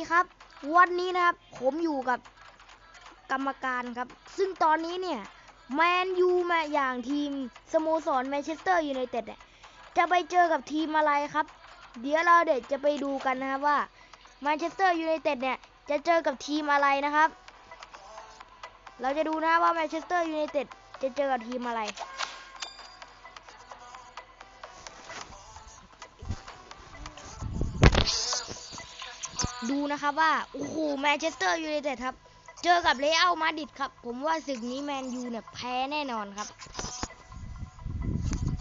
ดีครับ วันนี้นะครับ ผมอยู่กับกรรมการครับ ซึ่งตอนนี้เนี่ยแมนยูมาอย่างทีมสโมสรแมนเชสเตอร์ยูไนเต็ดเนี่ยจะไปเจอกับทีมอะไรครับ เดี๋ยวเราเด็ดจะไปดูกันนะครับว่าแมนเชสเตอร์ยูไนเต็ดเนี่ยจะเจอกับทีมอะไรนะครับ เราจะดูนะว่าแมนเชสเตอร์ยูไนเต็ดจะเจอกับทีมอะไร นะครับว่าโอ้โหแมนเชสเตอร์ยูไนเต็ดครับ เจอกับเรอัลมาดริดครับ ผมว่าศึกนี้แมนยูเนี่ยแพ้แน่นอนครับ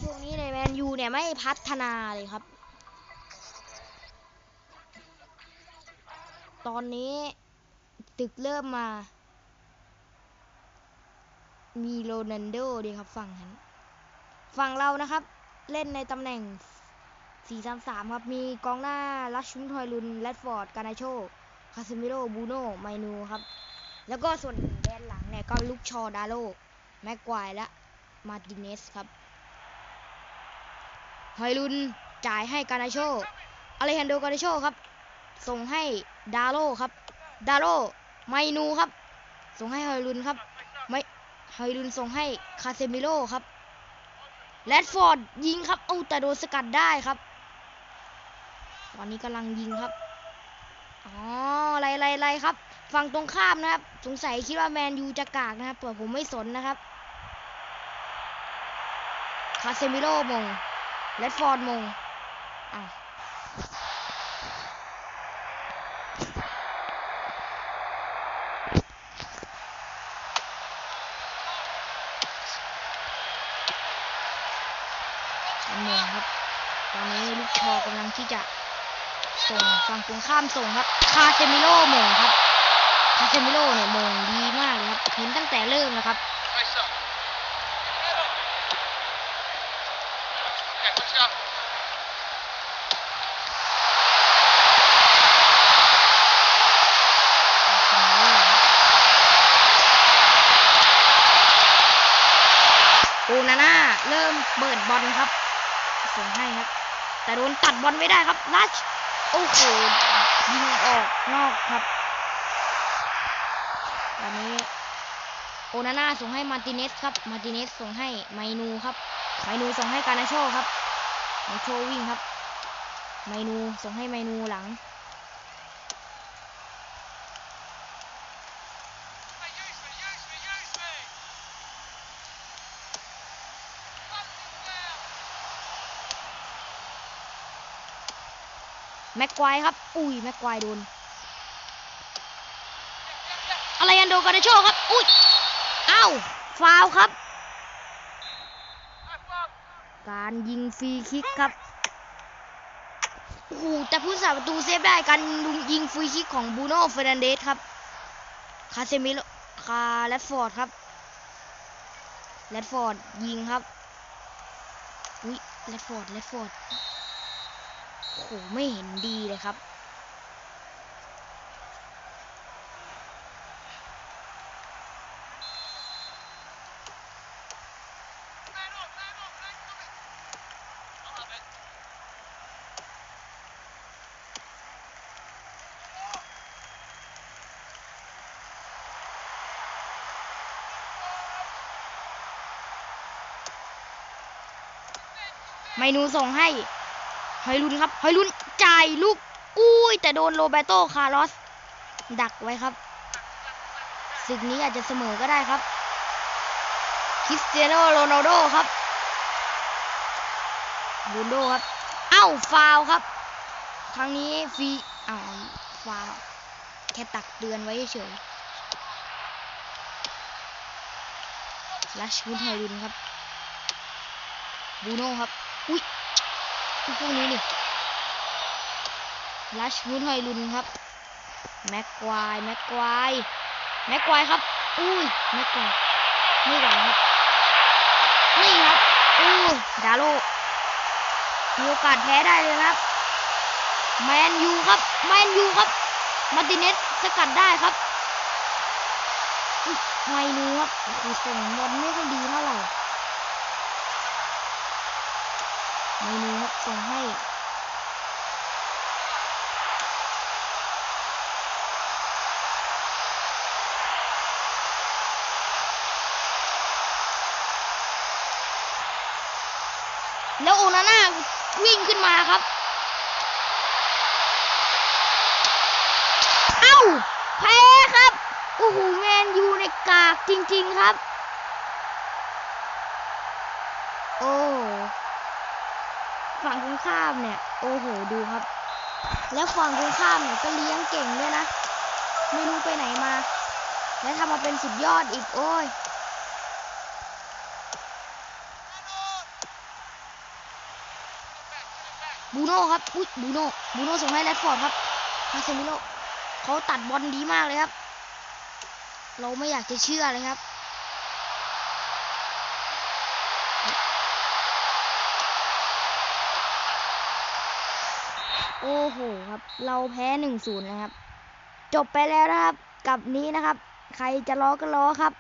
ช่วงนี้ในยแมนยูเนี่ยไม่พัฒนาเลยครับ ตอนนี้ตึกเริ่มมา มีโรนัลโดดีครับฝั่งนั้นฝั่งเรานะครับ เล่นในตำแหน่ง 4-3-3 ครับ มีกองหน้าลัชชุนทอยลุนแรดฟอร์ด กานาโช คาซิมิโรบูโน่ไมนูครับ แล้วก็ส่วนแดนหลังเนี่ย ก็ลุกชอดาโล แม็กควายและ มาร์ติเนสครับฮอยลุนจ่ายให้กานาโชอเลฮันโดกานาโชครับ ส่งให้ดาโลครับ ดาโลไมนูครับ ส่งให้ฮอยลุนครับ ไม่ฮอยลุนส่งให้คาเซมิโรครับแรดฟอร์ดยิงครับ เอาแต่โดนสกัดได้ครับ ตอนนี้กำลังยิงครับ อ๋อไรไรไรครับ ฝั่งตรงข้ามนะครับ สงสัยคิดว่าแมนยูจะกากนะครับแต่ผมไม่สนนะครับ คาเซมิโร่มงแรดฟอร์ดมงอ้าวมงครับตอนนี้ลูกชอกำลังที่จะ ส่งฝั่งตรงข้ามส่งครับ คาเซมิโร่มงครับ คาเซมิโร่เนี่ยมงดีมากเลยครับ เห็นตั้งแต่เริ่มแล้วครับ Face up. Okay, let's go. โอนาน่าเริ่มเปิดบอลครับ ส่งให้ครับ แต่โดนตัดบอลไม่ได้ครับลัช โอ้โหยิงออกนอกครับตอนนี้โอนาน่าส่งให้มาร์ติเนสครับ มาร์ติเนสส่งให้ไมนูครับ ไมนูส่งให้กานาโชครับไมโชวิ่งครับ ไมนูส่งให้ไมนูหลัง แม็กควายครับ อุ้ยแม็กควายโดนอะไรอันโดกานาโชครับ อุ้ยเอ้าฟาวครับ การยิงฟรีคิกครับโอ้โหแต่ผู้สาประตูเซฟได้การยิงฟรีคิกของบูโน่เฟรนันเดสครับ คาเซมิโลคาแรดฟอร์ดครับแรดฟอร์ดยิงครับอุ้ยแรดฟอร์ดแรดฟอร์ด โหไม่เห็นดีเลยครับไมนูส่งให้ ฮอยลุนครับฮอยลุนจ่ายลูกอุ้ยแต่โดนโรเบโตคาร์ลอส ดักไว้ครับศึกนี้อาจจะเสมอก็ได้ครับคริสเตียโนโรนัลโดครับบูนโดครับ เอ้าฟาวครับ ครั้งนี้ฟรีอ้าวฟาวแค่ตักเตือนไว้เฉยลัชวุนไฮรุนครับบูโน่ครับ อุ้ย พวกนี้นี่ลัชวุนไฮรุนครับ แม็กควาย แม็กควาย แม็กควายครับ อุ้ย แม็กควายไม่ไหวครับ นี่ครับ อู้ดาโลมีโอกาสแพ้ได้เลยครับ แมนยูครับ แมนยูครับ มาร์ติเนสสกัดได้ครับไมนูครับโอ้โหส่งบอลไม่ค่อยดีเท่าไหร่ ไม่มีคส่งให้แล้วอูนาน่าวิ่งขึ้นมาครับ เอ้า แพ้ครับ โอ้โห แมนยูในกากจริง ๆ ครับ โอ้ ฝั่งตรงข้ามเนี่ย โอ้โหดูครับ แล้วฝั่งตรงข้ามเนี่ยก็เลี้ยงเก่งด้วยนะ ไม่รู้ไปไหนมา และทำมาเป็นสุดยอดอีกโอ้ยบูโน่ครับอุ๊ยบูโน่บูโน่ส่งให้แรดฟอร์ดครับคาเซมิโลเขาตัดบอลดีมากเลยครับ เราไม่อยากจะเชื่อเลยครับ โอ้โหครับ เราแพ้หนึ่งศูนย์นะครับ จบไปแล้วนะครับ กับนี้นะครับ ใครจะล้อก็ล้อครับ